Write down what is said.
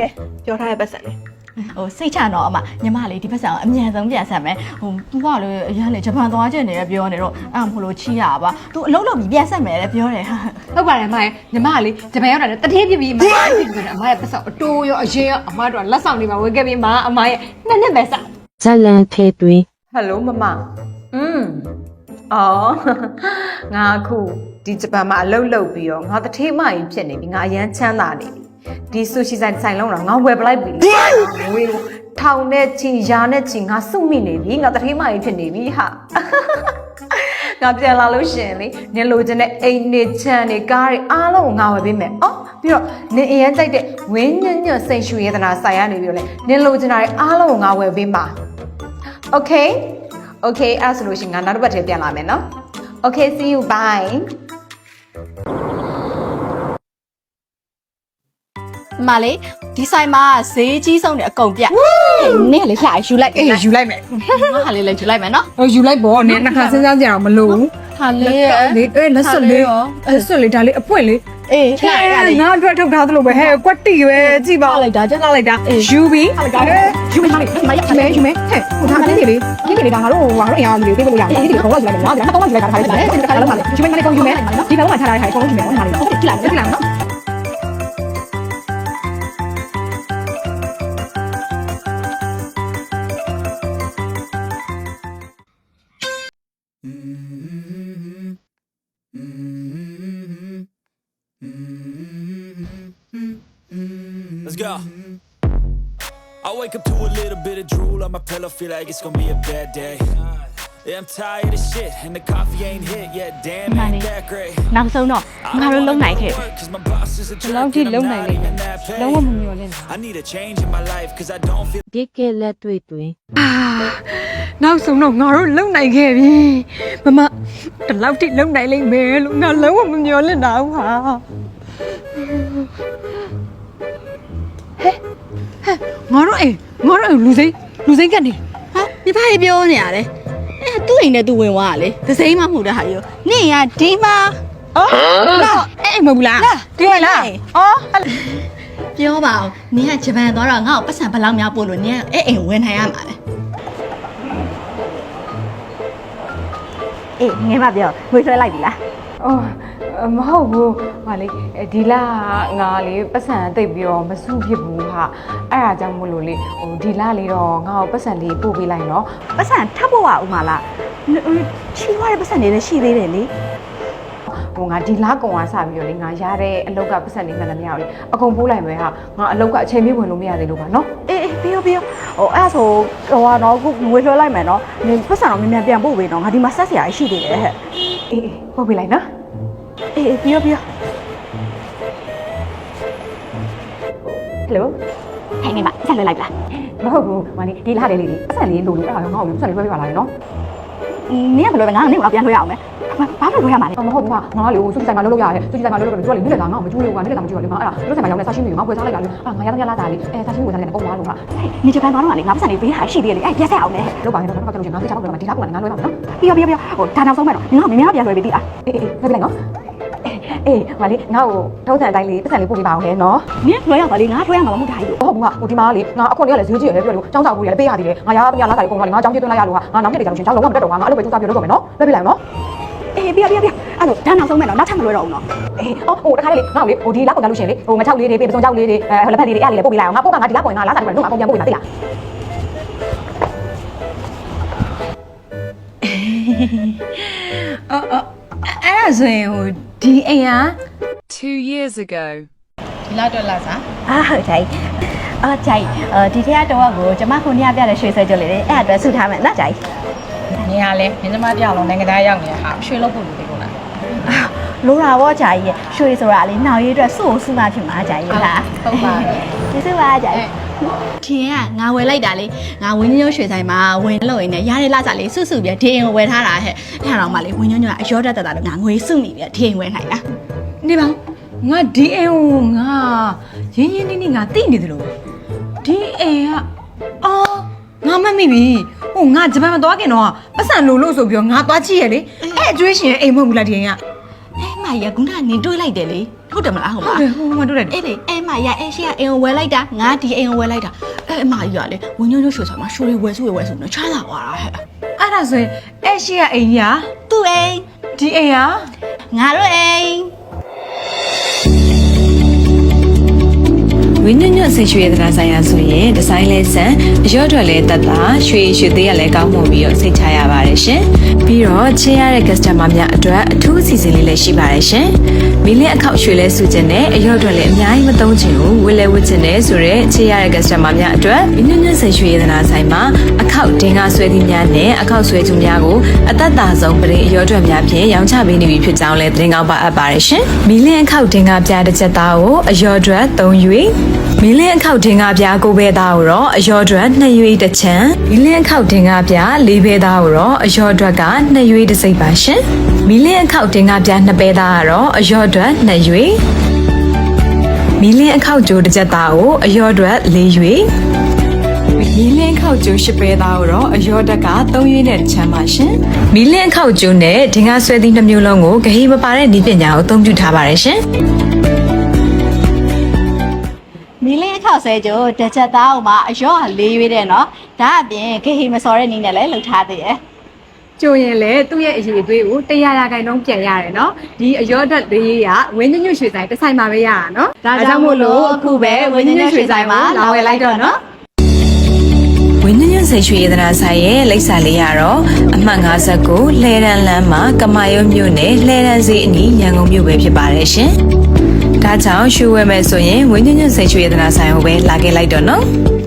ကဲပြောထားတဲ့ပတ်စံလေးဟိုစိတ်ချတော့အမညီမလေးဒီပတ်စံကိုအမြန်ဆုံးပြန်ဆက်မယ်ဟိုသူကလေအရင်လေဂျပန်သွားကျင်နေရပြောနေတော့အဲ့ဒါမလို့ချီရပါသူအလုံးလုံးပြီးပြန်ဆက်မယ်လေပြောတယ်ဟာဟုတ်ပါတယ်အမရဲ့ညီမကလေဂျပန်ရောက်တာနဲ့တတိယပြပြီးအမရဲ့ပြပြီးတယ်အမရဲ့ပတ်စောအတိုးရောအရင်ရောအမတို့ကလက်ဆောင်တွေမှာဝယ်ခဲ့ပြီးမှအမရဲ့နှစ်နှစ်ပဲစဇလန်ဖေးသွင်းဟယ်လိုမမอืมအော်ငါအခုဒီဂျပန်မှာအလုပ်လုပ်ပြီးတော့ငါတထေးမကြီးဖြစ်နေပြီငါအရန်ချမ်းသာနေပြီ ဒီဆူရှီဆိုင်ဆိုင်လုံးတော့ငါဝယ်ပလိုက်ပြီလေငွေကိုထောင်နဲ့ချီရာနဲ့ချီငါစုမိနေပြီငါတထေးမကြီးဖြစ်နေပြီဟာငါပြန်လာလို့ရှရင်လေနင်လိုချင်တဲ့အိမ်နေချမ်းနေကားတွေအားလုံးကိုငါဝယ်ပေးမယ်အော်ပြီးတော့နင်အရန်ကြိုက်တဲ့ဝင်းညွန့်ညွန့်စိတ်ရှူရတနာဆိုင်ရနေပြီးတော့လေနင်လိုချင်တာတွေအားလုံးကိုငါဝယ်ပေးမှာ Okay Okay အဲ့ဒါဆိုလို့ရှိရင်ငါနောက်တစ်ပတ်ထဲပြန်လာမယ်နော် Okay see you bye မလေးဒီဆိုင်မှာဈေးကြီးဆုံးတယ်အကုန်ပြနင်းကလေလှယူလိုက်အေးယူလိုက်မယ်ငါဟာလေးလည်းယူလိုက်မယ်နော်ဟိုယူလိုက်ပေါ့နင်နှစ်ခါစဉ်းစားကြအောင်မလို့ဟာလေးလေအေးလက်စွပ်လေးအဲ့စွပ်လေးဒါလေးအပွင့်လေးအေးလှရလေးငါအတွက်ထုတ်ထားသလိုပဲဟဲ့ကွက်တီပဲကြည့်ပါလိုက်တာကြက်လာလိုက်တာယူပြီးယူမယ်ဟာလေးမရယူမယ်ယူမယ်ဟဲ့ဟိုဒါလေးလေးလေးလေးဒါငါတို့ငါတို့အရာလေးပေးလို့ရတယ်ဒီဒီကတော့ယူလိုက်မယ်နော်ဒါတော့ယူလိုက်တာခါလေးပဲဒီခါလုံးပါလေယူမယ်မလေးကောယူမယ်ဒီဘက်မှာထားထားတဲ့ခါကောယူမယ်နော်ဒါလေးဟုတ်ကြည့်လိုက်ကြည့်လိုက်နော် Mm-hmm. Let's go. I wake up to a little bit of drool on my pillow, feel like it's gonna be a bad day. Yeah, I'm tired of shit, and the coffee ain't hit yet. Damn, ain't that great. Nam so nọ, I don't này thiệt. Lông thì lông này này, lông mà mình nhiều lên. I need a change in my life, cause I don't feel. Tiếc kia là tùy tùy. နောက်ဆုံးတော့ငါတို့လုံနိုင်ခဲ့ပြီမမဒီလောက်ထိလုံနိုင်လိမ့်မယ်လို့ငါလုံးဝမမျှော်လင့်တာဘူးဟာဟဲ့ဟဲ့ငါတို့အိမ်ငါတို့အိမ်လူစိမ်းလူစိမ်းကနေဟာဒီဖားပြောနေရတယ်အဲသူ့အိမ်နဲ့သူဝင်သွားတာလေသစိမ်းမမှုတဲ့ဟာရောနင့်ကဒီမှာအော်တော့အဲ့အိမ်မဟုတ်ဘူးလားဒီအိမ်လားအော်ပြောပါဦးနင်ကဂျပန်သွားတော့ငါ့ကိုပတ်စံဘယ်လောက်များပို့လို့နင်ကအဲ့အိမ်ဝင်ထိုင်ရမှာလေ အေးငယ်မပြောငွေဆွဲလိုက်ပြီလားအော်မဟုတ်ဘူးဟာလေဒီလငါလေပတ်စံတိတ်ပြီးတော့မစုဖြစ်ဘူးဟာအဲ့ဒါကြောင့်မို့လို့လေဟိုဒီလလေးတော့ငါ့ကိုပတ်စံလေးပို့ပေးလိုက်နော်ပတ်စံထပ်ဖို့ပါဦးမလားချီးွားတဲ့ပတ်စံတွေလည်းရှိသေးတယ်လေ ဟိုငါဒီလကုံကစပြီးတော့လေငါရတဲ့အလောက်ကပတ်စံလေးမှန်တယ်မရဘူးလေအကုန်ပို့လိုက်မယ်ဟာငါအလောက်ကအချိန်ပြေးဝင်လို့မရသေးလို့ပါနော်အေးအေးပြီးရောပြီးရောဟိုအဲ့ဒါဆိုဟိုကတော့ခုငွေလွှဲလိုက်မယ်နော်နင်ပတ်စံတော့မြန်မြန်ပြန်ပို့ပေးနော်ငါဒီမှာဆက်စရာရှိသေးတယ်ဟဲ့အေးအေးပို့ပေးလိုက်နော်အေးအေးပြီးရောပြီးရောဟယ်လိုဟဲ့နေမဆက်လွှဲလိုက်လားမဟုတ်ဘူးမလေးဒီလလေးလေးပတ်စံလေးလိုလို့အဲ့ဒါငါ့ကိုပတ်စံလေးပေးပေးပါလားနော် နင်ကဘယ်လိုလဲငါကနင့်ကိုပြန်လွှဲရအောင်မယ်ဘာမှလွှဲရမှာလဲမဟုတ်ဘူးငါလေစုဆိုင်မှာလုပ်လို့ရတယ်စုဆိုင်မှာလုပ်လို့ကျွတ်လေနေ့ကငါ့ကိုမကျူးလို့ကနေ့ကမကျူးရလေငါအဲ့ဒါလုဆိုင်မှာရောက်နေဆာရှင်းနေငါပွဲစားလိုက်တာလေအာငါရတဲ့ရလာတာလေအဲဆာရှင်းကိုစားလိုက်တယ်ပုံသွားလို့ငါနေဂျပန်သွားတော့လေငါပတ်စံလေးပေးထားရှိသေးတယ်လေအဲ့ပြက်ဆက်အောင်လေလောက်ပါရင်တော့တော့ကျွန်တော်ငါသိချတော့ဒီလားကငါလွှဲပါမယ်နော်ပြီးရောပြီးရောပြီးရောဟိုဒါနောက်ဆုံးမဲ့တော့နင်ကမင်းများပြန်လွှဲပေးသေးလားအေးအေးလွှဲပေးလိုက်နော် အေးမလေးငါ့ကိုထုံးစံအတိုင်းလေးပတ်စံလေးပို့ပေးပါအောင်လေနော် နင်လွှဲရပါလေငါလွှဲရမှာမဟုတ်တာကြီး ဟုတ်ဘူးငါဟိုဒီမှာလေငါအခွင့်လေးကလည်းဈေးကြီးရတယ်ပြောလို့ចောင်းစာဘူးရလည်းပေးရသေးတယ်ငါရပညာလာစာလေးပုံသွားလေငါចောင်းပြေးသွင်းလိုက်ရလို့ဟာငါနောက်နေ့တည်းကျတော့ရှင်ចောင်းလုံးဝမတက်တော့ငါအဲ့လိုပဲစူးစမ်းပြလုပ်တော့မယ်နော်လွှဲပေးလိုက်နော် အေးပြီးရောပြီးရောပြီးရောအဲ့တော့ဒါနောက်ဆုံးမဲ့တော့နောက်ထပ်မလွှဲတော့ဘူးနော် အေးအော်ဟိုတခါလေးငါ့ကိုလေဟိုဒီလောက်ပုံကြလို့ရှင်လေဟိုငါချောက်လေးတွေပေးပစုံချောက်လေးတွေအဲလက်ဖက်လေးတွေအဲ့လေးလည်းပို့ပေးလိုက်အောင်ငါပို့ကငါဒီလောက်ပုံငါလာစာတွေတော့ငါပုံပြန်ပို့ပေးတာသိလား အော်အော်အဲ့ဒါဆိုရင်ဟို ဒီအိမ်က Two years ago. ဒီလောက်တော့လာစားအာဟုတ်ကြိုက်အာကြိုက်အဲဒီထက်တော့ကိုကျမခုနေ့ပြတဲ့ရွှေဆွဲကြလေးလေအဲ့အတွက်ဆုထားမယ်နော်ကြိုက်နေရလဲမင်းသမတရားလုံးနိုင်ငံသားရောက်နေတဲ့ဟာရွှေလို့ပို့လို့ဒီလိုလားလိုတာပေါ့ကြိုက်ရဲ့ရွှေဆိုတာလေနောက်ရေးအတွက်စုကိုစုမှဖြစ်မှာကြိုက်ရဲ့လားဟုတ်ပါဘူးကျေးဇူးပါကြိုက် ထင်းကငါဝယ်လိုက်တာလေငါဝင်းညိုးရွှေဆိုင်မှာဝင်လို့ရင်းနဲ့ရတဲ့လစာလေးစုစုပြီးဒီအိမ်ကိုဝယ်ထားတာဟဲ့အဲ့ဒါတော့မှလေဝင်းညိုးညိုးကအရောတက်တက်တာလို့ငါငွေစုမိပြီးဒီအိမ်ဝယ်နိုင်တာနေပါငါဒီအိမ်ကိုငါရင်းရင်းနှီးနှီးငါသိနေတယ်လို့ဒီအိမ်ကအော်ငါမတ်မိပြီဟိုငါဂျပန်မှာသွားခင်တော့ပတ်စံလို့လို့ဆိုပြီးတော့ငါသွားကြည့်ရလေအဲ့အကျွေးရှင်ရဲ့အိမ်မဟုတ်ဘူးလားဒီအိမ်ကအဲ့မကြီးကခုနကနေတွေးလိုက်တယ်လေ ဟုတ်တယ်မလားဟုတ်ဟုတ်လားတယ်ဟိုမှာတို့တယ်အေးလေအဲ့မရအဲ့ရှိကအိမ်ကိုဝယ်လိုက်တာငါဒီအိမ်ကိုဝယ်လိုက်တာအဲ့အမကြီးကလေဝင်းညွန့်ညွန့်ရွှေဆိုင်မှာရွှေတွေဝယ်စုဝယ်ဝယ်စုနော်ချမ်းသာသွားတာဟဲ့အဲ့ဒါဆိုရင်အဲ့ရှိကအိမ်ကြီးသူ့အိမ်ဒီအိမ်ကငါတို့အိမ် ညွန့်ညွန့်စိတ်ရွှေရတနာဆိုင်ရာဆိုရင်ဒီဇိုင်းလဲဆန်အရော့ထွက်လဲတက်တာရွှေရွှေသေးရလဲကောင်းမှုပြီးတော့စိတ်ချရပါတယ်ရှင်ပြီးတော့ချေရတဲ့ customer များအတွက်အထူးအစီအစဉ်လေးလည်းရှိပါတယ်ရှင်မီလင်းအခောက်ရွှေလဲစုခြင်းနဲ့အရော့ထွက်လဲအများကြီးမသုံးချင်ဘူးဝယ်လဲဝတ်ခြင်းနဲ့ဆိုတော့ချေရတဲ့ customer များအတွက်ဝင်းညွန့်ညွန့်စိတ်ရွှေရတနာဆိုင်မှာအခောက်တင်ကားဆွဲသီးများနဲ့အခောက်ဆွဲသူများကိုအသက်တာဆုံးပရင်အရော့ထွက်များဖြင့်ရောင်းချပေးနေပြီဖြစ်ကြောင်းလည်းသတင်းကောင်းပါအပ်ပါတယ်ရှင်မီလင်းအခောက်တင်ကားပြတစ်ချက်သားကိုအရော့ထွက်3ရွေမီလင်းအခောက်တင်ကားပြကိုဘဲသားကိုတော့အယောအတွက်2ရွေးတစ်ချမ်းမီလင်းအခောက်တင်ကားပြ၄ဘဲသားကိုတော့အယောအတွက်က2ရွေးတစ်စိပ်ပါရှင်မီလင်းအခောက်တင်ကားပြ2ဘဲသားကတော့အယောအတွက်2ရွေးမီလင်းအခောက်ကြိုးတစ်ချက်သားကိုအယောအတွက်4ရွေးမီလင်းခောက်ကျိုးရှစ်ပဲသားကိုတော့အယောတက်က3ရွေးနဲ့တစ်ချမ်းပါရှင်မီလင်းခောက်ကျိုးနဲ့ဒင်္ဂါဆွဲသီးနှမျိုးလုံးကိုဂဟေမပါတဲ့ဤပညာကိုအသုံးပြုထားပါတယ်ရှင် မီလင်းအခါဆဲကျိုတစ်ချက်သားဟိုမှာအရော့ကလေးရွေးတယ်နော်ဒါအပြင်ဂဟီမစော်တဲ့နည်းနဲ့လည်းလှုပ်ထားသေးတယ်ကျိုရင်လေသူ့ရဲ့အရေးအသွေးကိုတရားရာခိုင်နှုန်းပြန်ရတယ်နော်ဒီအရောဓာတ်လေးရဝင်းညွန့်ညွန့်ရွှေဆိုင်တစ်ဆိုင်မှာပဲရတာနော်အခုပဲဝင်းညွန့်ညွန့်ရွှေဆိုင်မှာလာဝယ်လိုက်တော့နော်ဝင်းညညစိတ်ရွှေရတနာဆိုင်ရဲ့လိပ်စာလေးရတော့အမှတ်59လှဲရန်လမ်းမှာကမာရုံမြို့နယ်လှဲရန်စီအနီးရန်ကုန်မြို့ပဲဖြစ်ပါတယ်ရှင်။ ဒါကြောင့်ရွှေဝယ်မယ်ဆိုရင်ဝင်းညညစိတ်ရွှေရတနာဆိုင်ကိုပဲလာခဲ့လိုက်တော့နော်။